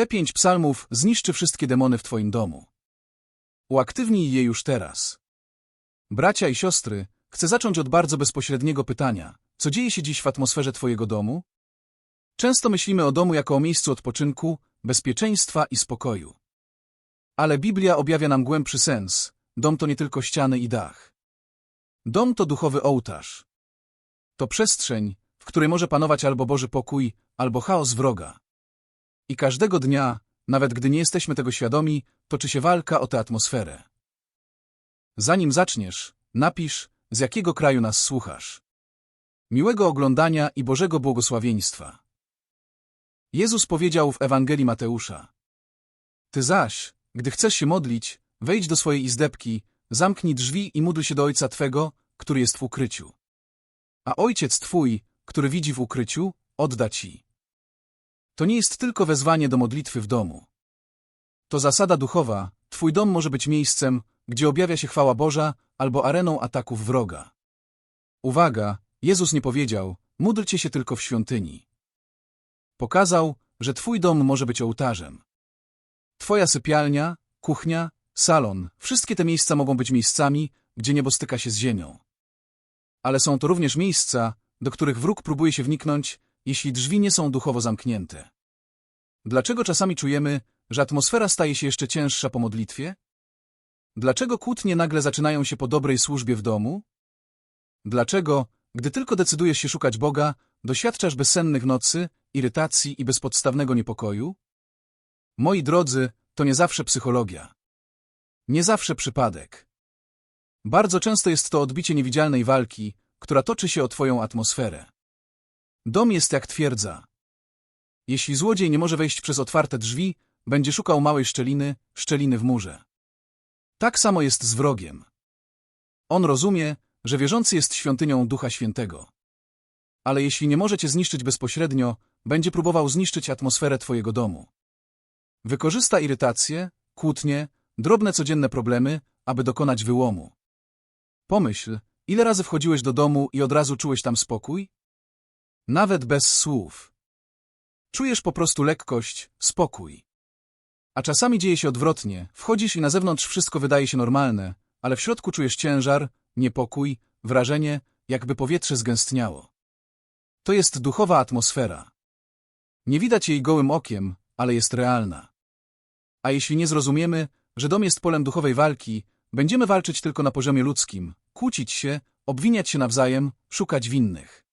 Te pięć psalmów zniszczy wszystkie demony w twoim domu. Uaktywnij je już teraz. Bracia i siostry, chcę zacząć od bardzo bezpośredniego pytania. Co dzieje się dziś w atmosferze twojego domu? Często myślimy o domu jako o miejscu odpoczynku, bezpieczeństwa i spokoju. Ale Biblia objawia nam głębszy sens. Dom to nie tylko ściany i dach. Dom to duchowy ołtarz. To przestrzeń, w której może panować albo Boży pokój, albo chaos wroga. I każdego dnia, nawet gdy nie jesteśmy tego świadomi, toczy się walka o tę atmosferę. Zanim zaczniesz, napisz, z jakiego kraju nas słuchasz. Miłego oglądania i Bożego błogosławieństwa. Jezus powiedział w Ewangelii Mateusza. Ty zaś, gdy chcesz się modlić, wejdź do swojej izdebki, zamknij drzwi i módl się do Ojca Twego, który jest w ukryciu. A Ojciec Twój, który widzi w ukryciu, odda Ci. To nie jest tylko wezwanie do modlitwy w domu. To zasada duchowa, Twój dom może być miejscem, gdzie objawia się chwała Boża albo areną ataków wroga. Uwaga, Jezus nie powiedział, módlcie się tylko w świątyni. Pokazał, że Twój dom może być ołtarzem. Twoja sypialnia, kuchnia, salon, wszystkie te miejsca mogą być miejscami, gdzie niebo styka się z ziemią. Ale są to również miejsca, do których wróg próbuje się wniknąć, jeśli drzwi nie są duchowo zamknięte. Dlaczego czasami czujemy, że atmosfera staje się jeszcze cięższa po modlitwie? Dlaczego kłótnie nagle zaczynają się po dobrej służbie w domu? Dlaczego, gdy tylko decydujesz się szukać Boga, doświadczasz bezsennych nocy, irytacji i bezpodstawnego niepokoju? Moi drodzy, to nie zawsze psychologia. Nie zawsze przypadek. Bardzo często jest to odbicie niewidzialnej walki, która toczy się o twoją atmosferę. Dom jest jak twierdza. Jeśli złodziej nie może wejść przez otwarte drzwi, będzie szukał małej szczeliny, szczeliny w murze. Tak samo jest z wrogiem. On rozumie, że wierzący jest świątynią Ducha Świętego. Ale jeśli nie może cię zniszczyć bezpośrednio, będzie próbował zniszczyć atmosferę twojego domu. Wykorzysta irytację, kłótnie, drobne codzienne problemy, aby dokonać wyłomu. Pomyśl, ile razy wchodziłeś do domu i od razu czułeś tam spokój? Nawet bez słów. Czujesz po prostu lekkość, spokój. A czasami dzieje się odwrotnie. Wchodzisz i na zewnątrz wszystko wydaje się normalne, ale w środku czujesz ciężar, niepokój, wrażenie, jakby powietrze zgęstniało. To jest duchowa atmosfera. Nie widać jej gołym okiem, ale jest realna. A jeśli nie zrozumiemy, że dom jest polem duchowej walki, będziemy walczyć tylko na poziomie ludzkim, kłócić się, obwiniać się nawzajem, szukać winnych.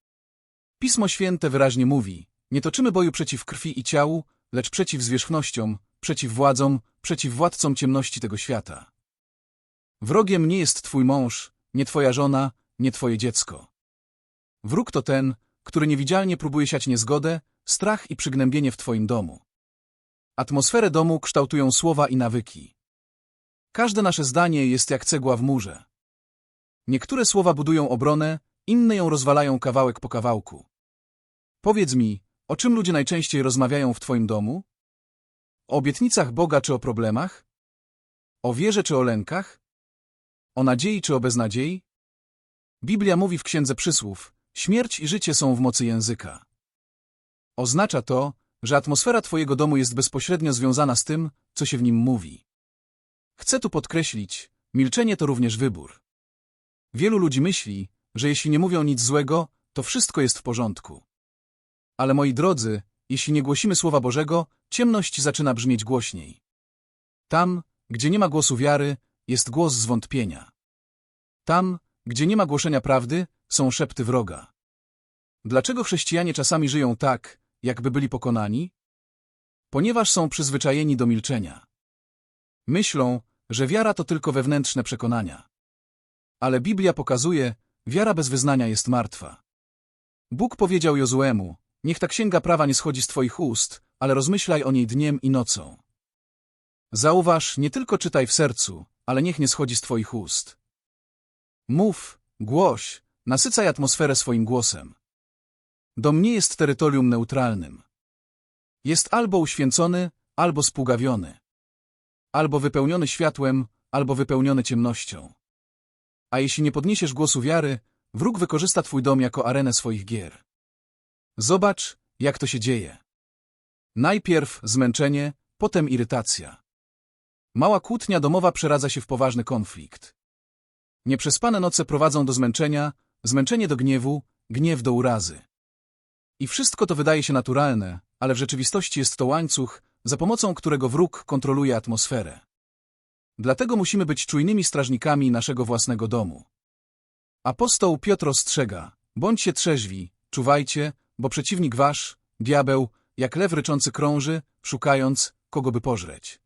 Pismo Święte wyraźnie mówi, nie toczymy boju przeciw krwi i ciału, lecz przeciw zwierzchnościom, przeciw władzom, przeciw władcom ciemności tego świata. Wrogiem nie jest twój mąż, nie twoja żona, nie twoje dziecko. Wróg to ten, który niewidzialnie próbuje siać niezgodę, strach i przygnębienie w twoim domu. Atmosferę domu kształtują słowa i nawyki. Każde nasze zdanie jest jak cegła w murze. Niektóre słowa budują obronę, inne ją rozwalają kawałek po kawałku. Powiedz mi, o czym ludzie najczęściej rozmawiają w twoim domu? O obietnicach Boga czy o problemach? O wierze czy o lękach? O nadziei czy o beznadziei? Biblia mówi w Księdze Przysłów, śmierć i życie są w mocy języka. Oznacza to, że atmosfera twojego domu jest bezpośrednio związana z tym, co się w nim mówi. Chcę tu podkreślić, milczenie to również wybór. Wielu ludzi myśli, że jeśli nie mówią nic złego, to wszystko jest w porządku. Ale moi drodzy, jeśli nie głosimy Słowa Bożego, ciemność zaczyna brzmieć głośniej. Tam, gdzie nie ma głosu wiary, jest głos zwątpienia. Tam, gdzie nie ma głoszenia prawdy, są szepty wroga. Dlaczego chrześcijanie czasami żyją tak, jakby byli pokonani? Ponieważ są przyzwyczajeni do milczenia. Myślą, że wiara to tylko wewnętrzne przekonania. Ale Biblia pokazuje, wiara bez wyznania jest martwa. Bóg powiedział Jozuemu, niech ta księga prawa nie schodzi z twoich ust, ale rozmyślaj o niej dniem i nocą. Zauważ, nie tylko czytaj w sercu, ale niech nie schodzi z twoich ust. Mów, głoś, nasycaj atmosferę swoim głosem. Dom nie jest terytorium neutralnym. Jest albo uświęcony, albo spługawiony. Albo wypełniony światłem, albo wypełniony ciemnością. A jeśli nie podniesiesz głosu wiary, wróg wykorzysta twój dom jako arenę swoich gier. Zobacz, jak to się dzieje. Najpierw zmęczenie, potem irytacja. Mała kłótnia domowa przeradza się w poważny konflikt. Nieprzespane noce prowadzą do zmęczenia, zmęczenie do gniewu, gniew do urazy. I wszystko to wydaje się naturalne, ale w rzeczywistości jest to łańcuch, za pomocą którego wróg kontroluje atmosferę. Dlatego musimy być czujnymi strażnikami naszego własnego domu. Apostoł Piotr ostrzega, bądźcie trzeźwi, czuwajcie, bo przeciwnik wasz, diabeł, jak lew ryczący krąży, szukając, kogo by pożreć.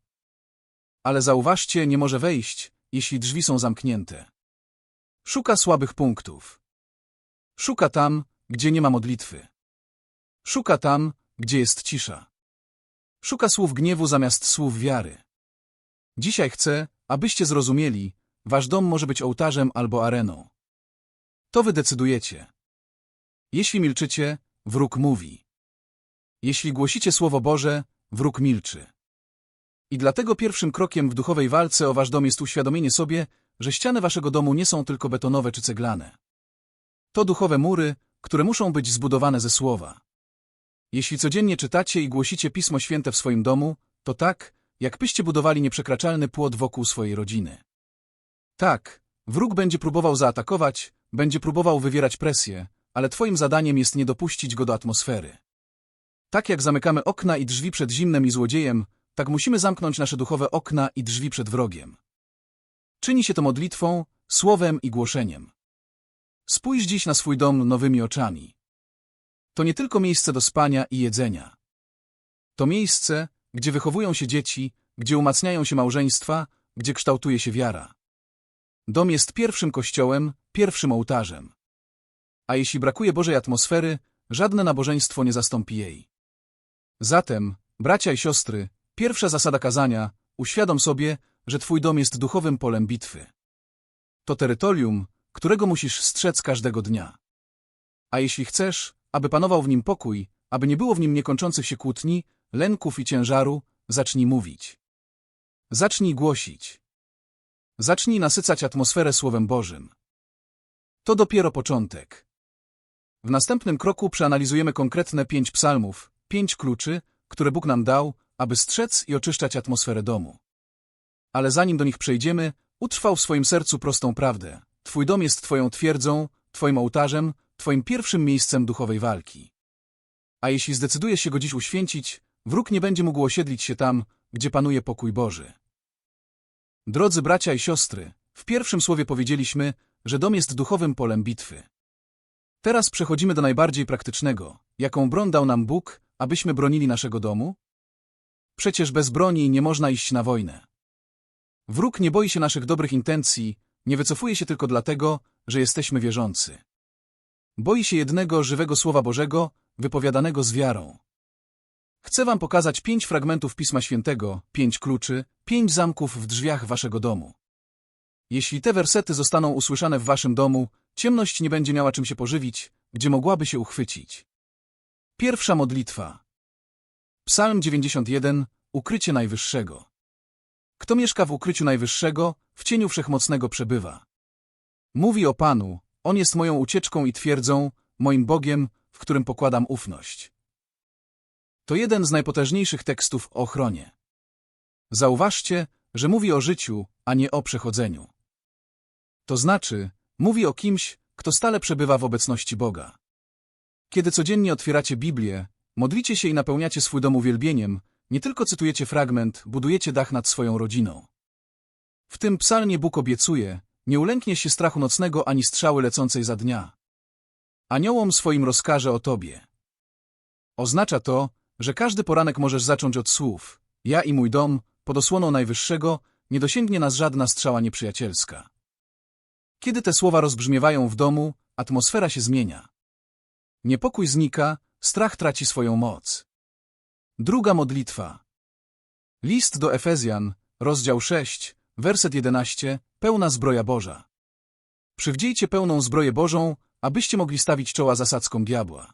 Ale zauważcie, nie może wejść, jeśli drzwi są zamknięte. Szuka słabych punktów. Szuka tam, gdzie nie ma modlitwy. Szuka tam, gdzie jest cisza. Szuka słów gniewu zamiast słów wiary. Dzisiaj chcę, abyście zrozumieli, wasz dom może być ołtarzem albo areną. To wy decydujecie. Jeśli milczycie, wróg mówi. Jeśli głosicie Słowo Boże, wróg milczy. I dlatego pierwszym krokiem w duchowej walce o wasz dom jest uświadomienie sobie, że ściany waszego domu nie są tylko betonowe czy ceglane. To duchowe mury, które muszą być zbudowane ze słowa. Jeśli codziennie czytacie i głosicie Pismo Święte w swoim domu, to tak, jakbyście budowali nieprzekraczalny płot wokół swojej rodziny. Tak, wróg będzie próbował zaatakować, będzie próbował wywierać presję, ale twoim zadaniem jest nie dopuścić go do atmosfery. Tak jak zamykamy okna i drzwi przed zimnem i złodziejem, tak musimy zamknąć nasze duchowe okna i drzwi przed wrogiem. Czyni się to modlitwą, słowem i głoszeniem. Spójrz dziś na swój dom nowymi oczami. To nie tylko miejsce do spania i jedzenia. To miejsce, gdzie wychowują się dzieci, gdzie umacniają się małżeństwa, gdzie kształtuje się wiara. Dom jest pierwszym kościołem, pierwszym ołtarzem. A jeśli brakuje Bożej atmosfery, żadne nabożeństwo nie zastąpi jej. Zatem, bracia i siostry, pierwsza zasada kazania, uświadom sobie, że twój dom jest duchowym polem bitwy. To terytorium, którego musisz strzec każdego dnia. A jeśli chcesz, aby panował w nim pokój, aby nie było w nim niekończących się kłótni, lęków i ciężaru, zacznij mówić. Zacznij głosić. Zacznij nasycać atmosferę Słowem Bożym. To dopiero początek. W następnym kroku przeanalizujemy konkretne pięć psalmów, pięć kluczy, które Bóg nam dał, aby strzec i oczyszczać atmosferę domu. Ale zanim do nich przejdziemy, utrwał w swoim sercu prostą prawdę. Twój dom jest Twoją twierdzą, Twoim ołtarzem, Twoim pierwszym miejscem duchowej walki. A jeśli zdecydujesz się go dziś uświęcić, wróg nie będzie mógł osiedlić się tam, gdzie panuje pokój Boży. Drodzy bracia i siostry, w pierwszym słowie powiedzieliśmy, że dom jest duchowym polem bitwy. Teraz przechodzimy do najbardziej praktycznego, jaką broń dał nam Bóg, abyśmy bronili naszego domu? Przecież bez broni nie można iść na wojnę. Wróg nie boi się naszych dobrych intencji, nie wycofuje się tylko dlatego, że jesteśmy wierzący. Boi się jednego żywego Słowa Bożego, wypowiadanego z wiarą. Chcę wam pokazać pięć fragmentów Pisma Świętego, pięć kluczy, pięć zamków w drzwiach waszego domu. Jeśli te wersety zostaną usłyszane w waszym domu, ciemność nie będzie miała czym się pożywić, gdzie mogłaby się uchwycić. Pierwsza modlitwa. Psalm 91. Ukrycie Najwyższego. Kto mieszka w ukryciu Najwyższego, w cieniu Wszechmocnego przebywa. Mówi o Panu, On jest moją ucieczką i twierdzą, moim Bogiem, w którym pokładam ufność. To jeden z najpotężniejszych tekstów o ochronie. Zauważcie, że mówi o życiu, a nie o przechodzeniu. To znaczy, mówi o kimś, kto stale przebywa w obecności Boga. Kiedy codziennie otwieracie Biblię, modlicie się i napełniacie swój dom uwielbieniem, nie tylko cytujecie fragment, budujecie dach nad swoją rodziną. W tym psalmie Bóg obiecuje, nie ulęknie się strachu nocnego ani strzały lecącej za dnia. Aniołom swoim rozkaże o Tobie. Oznacza to, że każdy poranek możesz zacząć od słów. Ja i mój dom, pod osłoną Najwyższego, nie dosięgnie nas żadna strzała nieprzyjacielska. Kiedy te słowa rozbrzmiewają w domu, atmosfera się zmienia. Niepokój znika, strach traci swoją moc. Druga modlitwa. List do Efezjan, rozdział 6, werset 11, pełna zbroja Boża. Przywdziejcie pełną zbroję Bożą, abyście mogli stawić czoła zasadzkom diabła.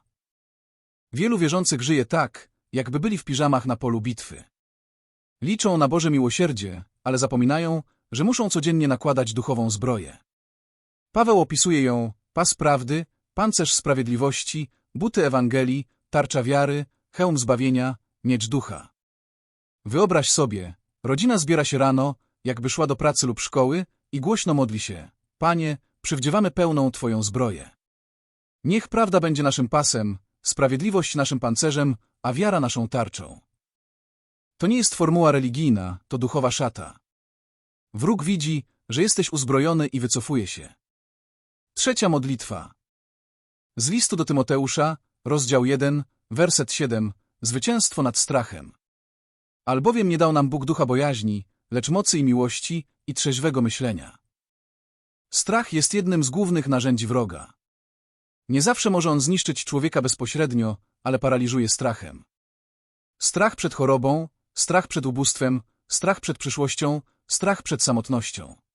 Wielu wierzących żyje tak, jakby byli w piżamach na polu bitwy. Liczą na Boże miłosierdzie, ale zapominają, że muszą codziennie nakładać duchową zbroję. Paweł opisuje ją pas prawdy, pancerz sprawiedliwości, buty Ewangelii, tarcza wiary, hełm zbawienia, miecz ducha. Wyobraź sobie, rodzina zbiera się rano, jakby szła do pracy lub szkoły i głośno modli się. Panie, przywdziewamy pełną Twoją zbroję. Niech prawda będzie naszym pasem, sprawiedliwość naszym pancerzem, a wiara naszą tarczą. To nie jest formuła religijna, to duchowa szata. Wróg widzi, że jesteś uzbrojony i wycofuje się. Trzecia modlitwa. Z listu do Tymoteusza, rozdział 1, werset 7, zwycięstwo nad strachem. Albowiem nie dał nam Bóg ducha bojaźni, lecz mocy i miłości i trzeźwego myślenia. Strach jest jednym z głównych narzędzi wroga. Nie zawsze może on zniszczyć człowieka bezpośrednio, ale paraliżuje strachem. Strach przed chorobą, strach przed ubóstwem, strach przed przyszłością, strach przed samotnością.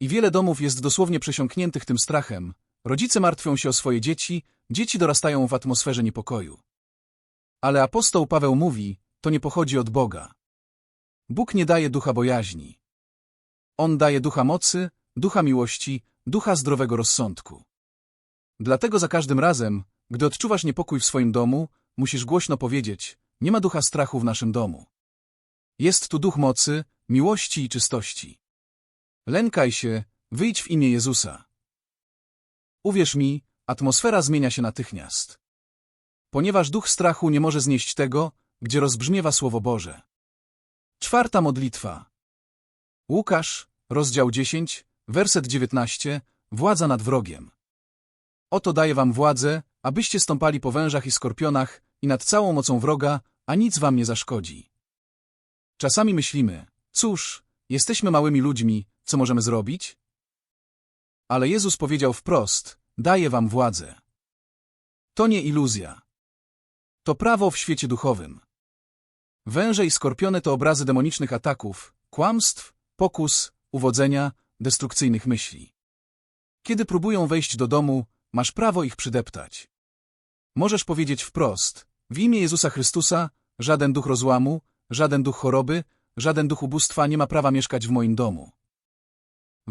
I wiele domów jest dosłownie przesiąkniętych tym strachem. Rodzice martwią się o swoje dzieci, dzieci dorastają w atmosferze niepokoju. Ale apostoł Paweł mówi, to nie pochodzi od Boga. Bóg nie daje ducha bojaźni. On daje ducha mocy, ducha miłości, ducha zdrowego rozsądku. Dlatego za każdym razem, gdy odczuwasz niepokój w swoim domu, musisz głośno powiedzieć, nie ma ducha strachu w naszym domu. Jest tu duch mocy, miłości i czystości. Lękaj się, wyjdź w imię Jezusa. Uwierz mi, atmosfera zmienia się natychmiast. Ponieważ duch strachu nie może znieść tego, gdzie rozbrzmiewa Słowo Boże. Czwarta modlitwa. Łukasz, rozdział 10, werset 19, władza nad wrogiem. Oto daję wam władzę, abyście stąpali po wężach i skorpionach i nad całą mocą wroga, a nic wam nie zaszkodzi. Czasami myślimy, cóż, jesteśmy małymi ludźmi, co możemy zrobić? Ale Jezus powiedział wprost, daję wam władzę. To nie iluzja. To prawo w świecie duchowym. Węże i skorpiony to obrazy demonicznych ataków, kłamstw, pokus, uwodzenia, destrukcyjnych myśli. Kiedy próbują wejść do domu, masz prawo ich przydeptać. Możesz powiedzieć wprost, w imię Jezusa Chrystusa, żaden duch rozłamu, żaden duch choroby, żaden duch ubóstwa nie ma prawa mieszkać w moim domu.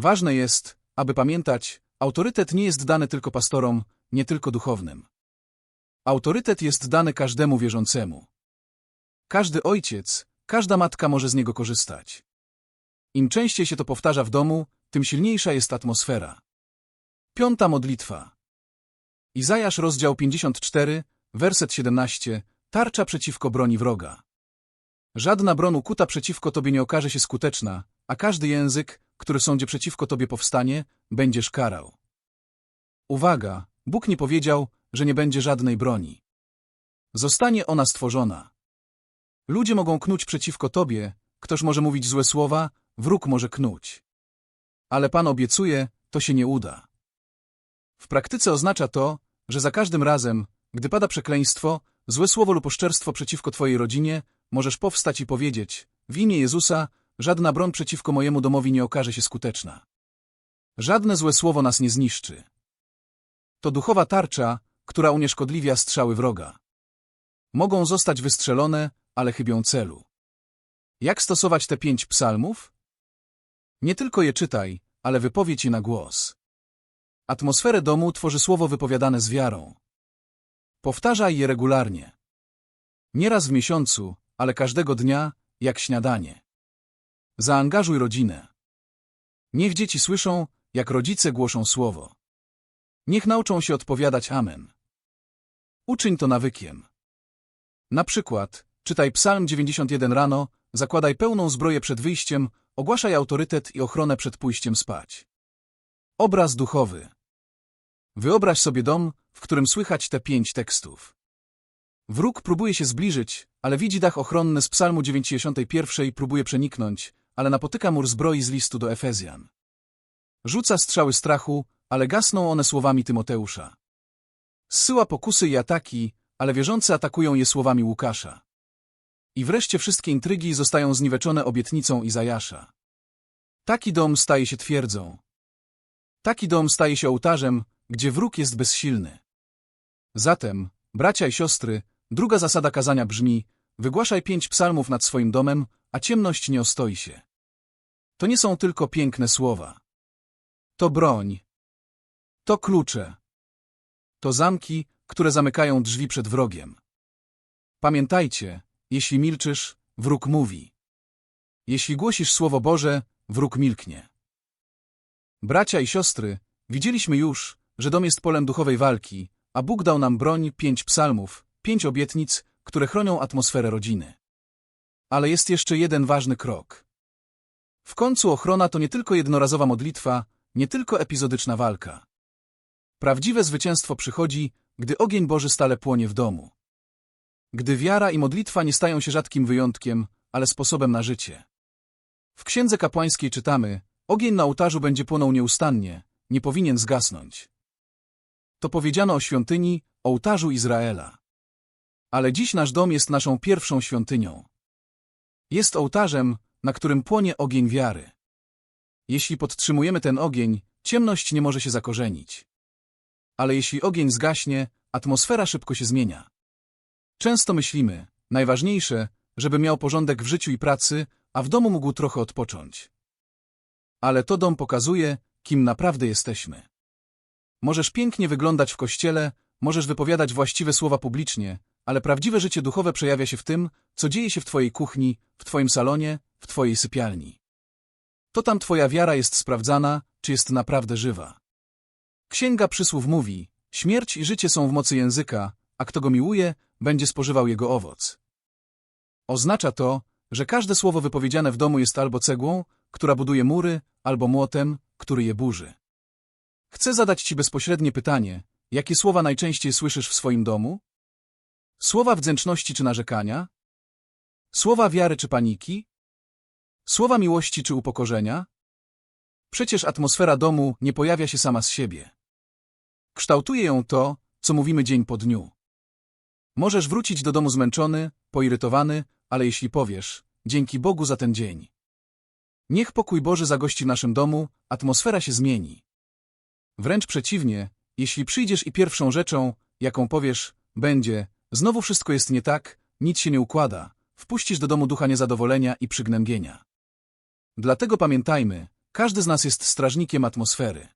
Ważne jest, aby pamiętać, autorytet nie jest dany tylko pastorom, nie tylko duchownym. Autorytet jest dany każdemu wierzącemu. Każdy ojciec, każda matka może z niego korzystać. Im częściej się to powtarza w domu, tym silniejsza jest atmosfera. Piąta modlitwa. Izajasz rozdział 54, werset 17, tarcza przeciwko broni wroga. Żadna broń ukuta przeciwko tobie nie okaże się skuteczna, a każdy język, który sądzie przeciwko tobie powstanie, będziesz karał. Uwaga, Bóg nie powiedział, że nie będzie żadnej broni. Zostanie ona stworzona. Ludzie mogą knuć przeciwko tobie, ktoś może mówić złe słowa, wróg może knuć. Ale Pan obiecuje, to się nie uda. W praktyce oznacza to, że za każdym razem, gdy pada przekleństwo, złe słowo lub oszczerstwo przeciwko twojej rodzinie, możesz powstać i powiedzieć, w imię Jezusa, żadna broń przeciwko mojemu domowi nie okaże się skuteczna. Żadne złe słowo nas nie zniszczy. To duchowa tarcza, która unieszkodliwia strzały wroga. Mogą zostać wystrzelone, ale chybią celu. Jak stosować te pięć psalmów? Nie tylko je czytaj, ale wypowiedz je na głos. Atmosferę domu tworzy słowo wypowiadane z wiarą. Powtarzaj je regularnie. Nie raz w miesiącu, ale każdego dnia, jak śniadanie. Zaangażuj rodzinę. Niech dzieci słyszą, jak rodzice głoszą słowo. Niech nauczą się odpowiadać Amen. Uczyń to nawykiem. Na przykład, czytaj Psalm 91 rano, zakładaj pełną zbroję przed wyjściem, ogłaszaj autorytet i ochronę przed pójściem spać. Obraz duchowy. Wyobraź sobie dom, w którym słychać te pięć tekstów. Wróg próbuje się zbliżyć, ale widzi dach ochronny z psalmu 91 i próbuje przeniknąć, ale napotyka mur zbroi z listu do Efezjan. Rzuca strzały strachu, ale gasną one słowami Tymoteusza. Zsyła pokusy i ataki, ale wierzący atakują je słowami Łukasza. I wreszcie wszystkie intrygi zostają zniweczone obietnicą Izajasza. Taki dom staje się twierdzą. Taki dom staje się ołtarzem, gdzie wróg jest bezsilny. Zatem, bracia i siostry, druga zasada kazania brzmi, wygłaszaj pięć psalmów nad swoim domem, a ciemność nie ostoi się. To nie są tylko piękne słowa. To broń. To klucze. To zamki, które zamykają drzwi przed wrogiem. Pamiętajcie, Jeśli milczysz, wróg mówi. Jeśli głosisz Słowo Boże, wróg milknie. Bracia i siostry, widzieliśmy już, że dom jest polem duchowej walki, a Bóg dał nam broń, pięć psalmów, pięć obietnic, które chronią atmosferę rodziny. Ale jest jeszcze jeden ważny krok. W końcu ochrona to nie tylko jednorazowa modlitwa, nie tylko epizodyczna walka. Prawdziwe zwycięstwo przychodzi, gdy ogień Boży stale płonie w domu. Gdy wiara i modlitwa nie stają się rzadkim wyjątkiem, ale sposobem na życie. W Księdze Kapłańskiej czytamy, ogień na ołtarzu będzie płonął nieustannie, nie powinien zgasnąć. To powiedziano o świątyni, ołtarzu Izraela. Ale dziś nasz dom jest naszą pierwszą świątynią. Jest ołtarzem, na którym płonie ogień wiary. Jeśli podtrzymujemy ten ogień, ciemność nie może się zakorzenić. Ale jeśli ogień zgaśnie, atmosfera szybko się zmienia. Często myślimy, najważniejsze, żeby miał porządek w życiu i pracy, a w domu mógł trochę odpocząć. Ale to dom pokazuje, kim naprawdę jesteśmy. Możesz pięknie wyglądać w kościele, możesz wypowiadać właściwe słowa publicznie, ale prawdziwe życie duchowe przejawia się w tym, co dzieje się w twojej kuchni, w twoim salonie, w twojej sypialni. To tam twoja wiara jest sprawdzana, czy jest naprawdę żywa. Księga Przysłów mówi, śmierć i życie są w mocy języka, a kto go miłuje, będzie spożywał jego owoc. Oznacza to, że każde słowo wypowiedziane w domu jest albo cegłą, która buduje mury, albo młotem, który je burzy. Chcę zadać Ci bezpośrednie pytanie, jakie słowa najczęściej słyszysz w swoim domu? Słowa wdzięczności czy narzekania? Słowa wiary czy paniki? Słowa miłości czy upokorzenia? Przecież atmosfera domu nie pojawia się sama z siebie. Kształtuje ją to, co mówimy dzień po dniu. Możesz wrócić do domu zmęczony, poirytowany, ale jeśli powiesz, dzięki Bogu za ten dzień. Niech pokój Boży zagości w naszym domu, atmosfera się zmieni. Wręcz przeciwnie, jeśli przyjdziesz i pierwszą rzeczą, jaką powiesz, będzie, znowu wszystko jest nie tak, nic się nie układa, wpuścisz do domu ducha niezadowolenia i przygnębienia. Dlatego pamiętajmy, każdy z nas jest strażnikiem atmosfery.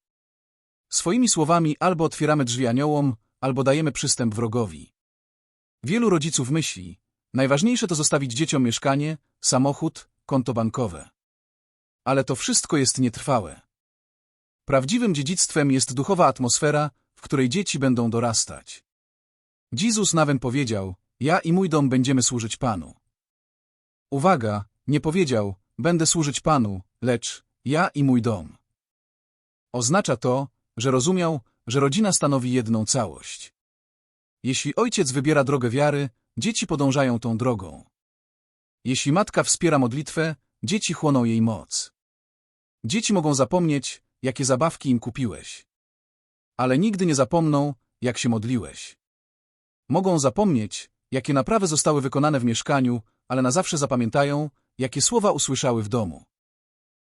Swoimi słowami albo otwieramy drzwi aniołom, albo dajemy przystęp wrogowi. Wielu rodziców myśli, najważniejsze to zostawić dzieciom mieszkanie, samochód, konto bankowe. Ale to wszystko jest nietrwałe. Prawdziwym dziedzictwem jest duchowa atmosfera, w której dzieci będą dorastać. Jezus nawet powiedział, ja i mój dom będziemy służyć Panu. Uwaga, nie powiedział, będę służyć Panu, lecz ja i mój dom. Oznacza to, że rozumiał, że rodzina stanowi jedną całość. Jeśli ojciec wybiera drogę wiary, dzieci podążają tą drogą. Jeśli matka wspiera modlitwę, dzieci chłoną jej moc. Dzieci mogą zapomnieć, jakie zabawki im kupiłeś. Ale nigdy nie zapomną, jak się modliłeś. Mogą zapomnieć, jakie naprawy zostały wykonane w mieszkaniu, ale na zawsze zapamiętają, jakie słowa usłyszały w domu.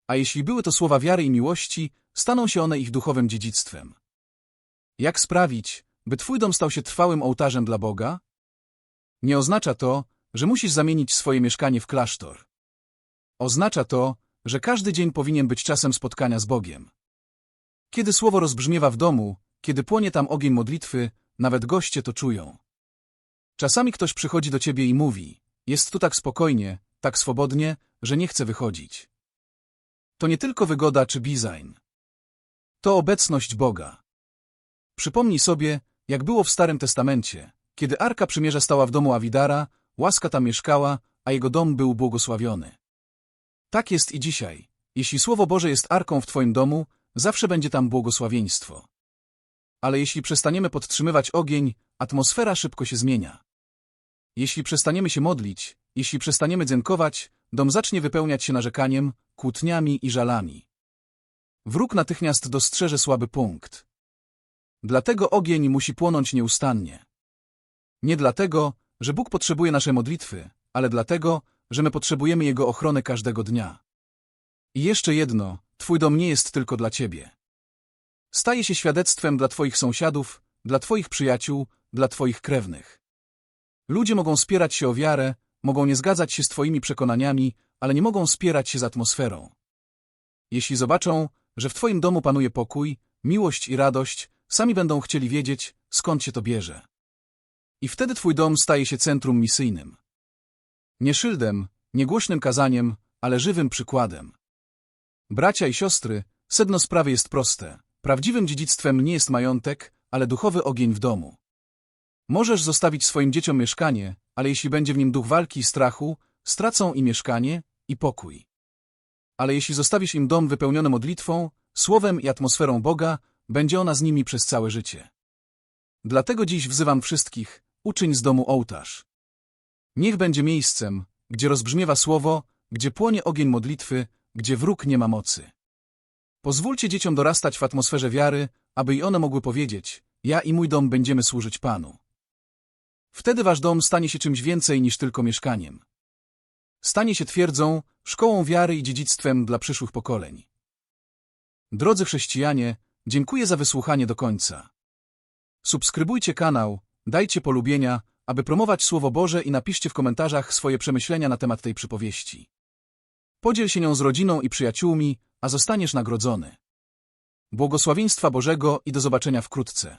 A jeśli były to słowa wiary i miłości, staną się one ich duchowym dziedzictwem. Jak sprawić, by twój dom stał się trwałym ołtarzem dla Boga? Nie oznacza to, że musisz zamienić swoje mieszkanie w klasztor. Oznacza to, że każdy dzień powinien być czasem spotkania z Bogiem. Kiedy słowo rozbrzmiewa w domu, kiedy płonie tam ogień modlitwy, nawet goście to czują. Czasami ktoś przychodzi do ciebie i mówi, jest tu tak spokojnie, tak swobodnie, że nie chce wychodzić. To nie tylko wygoda czy design. To obecność Boga. Przypomnij sobie, jak było w Starym Testamencie, kiedy Arka Przymierza stała w domu Awidara, łaska tam mieszkała, a jego dom był błogosławiony. Tak jest i dzisiaj. Jeśli Słowo Boże jest Arką w Twoim domu, zawsze będzie tam błogosławieństwo. Ale jeśli przestaniemy podtrzymywać ogień, atmosfera szybko się zmienia. Jeśli przestaniemy się modlić, jeśli przestaniemy dziękować, dom zacznie wypełniać się narzekaniem, kłótniami i żalami. Wróg natychmiast dostrzeże słaby punkt. Dlatego ogień musi płonąć nieustannie. Nie dlatego, że Bóg potrzebuje naszej modlitwy, ale dlatego, że my potrzebujemy Jego ochrony każdego dnia. I jeszcze jedno, Twój dom nie jest tylko dla Ciebie. Staje się świadectwem dla Twoich sąsiadów, dla Twoich przyjaciół, dla Twoich krewnych. Ludzie mogą spierać się o wiarę, mogą nie zgadzać się z Twoimi przekonaniami, ale nie mogą spierać się z atmosferą. Jeśli zobaczą, że w Twoim domu panuje pokój, miłość i radość, sami będą chcieli wiedzieć, skąd się to bierze. I wtedy Twój dom staje się centrum misyjnym. Nie szyldem, nie głośnym kazaniem, ale żywym przykładem. Bracia i siostry, sedno sprawy jest proste. Prawdziwym dziedzictwem nie jest majątek, ale duchowy ogień w domu. Możesz zostawić swoim dzieciom mieszkanie, ale jeśli będzie w nim duch walki i strachu, stracą i mieszkanie, i pokój. Ale jeśli zostawisz im dom wypełniony modlitwą, słowem i atmosferą Boga, będzie ona z nimi przez całe życie. Dlatego dziś wzywam wszystkich, uczyń z domu ołtarz. Niech będzie miejscem, gdzie rozbrzmiewa słowo, gdzie płonie ogień modlitwy, gdzie wróg nie ma mocy. Pozwólcie dzieciom dorastać w atmosferze wiary, aby i one mogły powiedzieć, ja i mój dom będziemy służyć Panu. Wtedy wasz dom stanie się czymś więcej niż tylko mieszkaniem. Stanie się twierdzą, szkołą wiary i dziedzictwem dla przyszłych pokoleń. Drodzy chrześcijanie, dziękuję za wysłuchanie do końca. Subskrybujcie kanał, dajcie polubienia, aby promować Słowo Boże i napiszcie w komentarzach swoje przemyślenia na temat tej przypowieści. Podziel się nią z rodziną i przyjaciółmi, a zostaniesz nagrodzony. Błogosławieństwa Bożego i do zobaczenia wkrótce.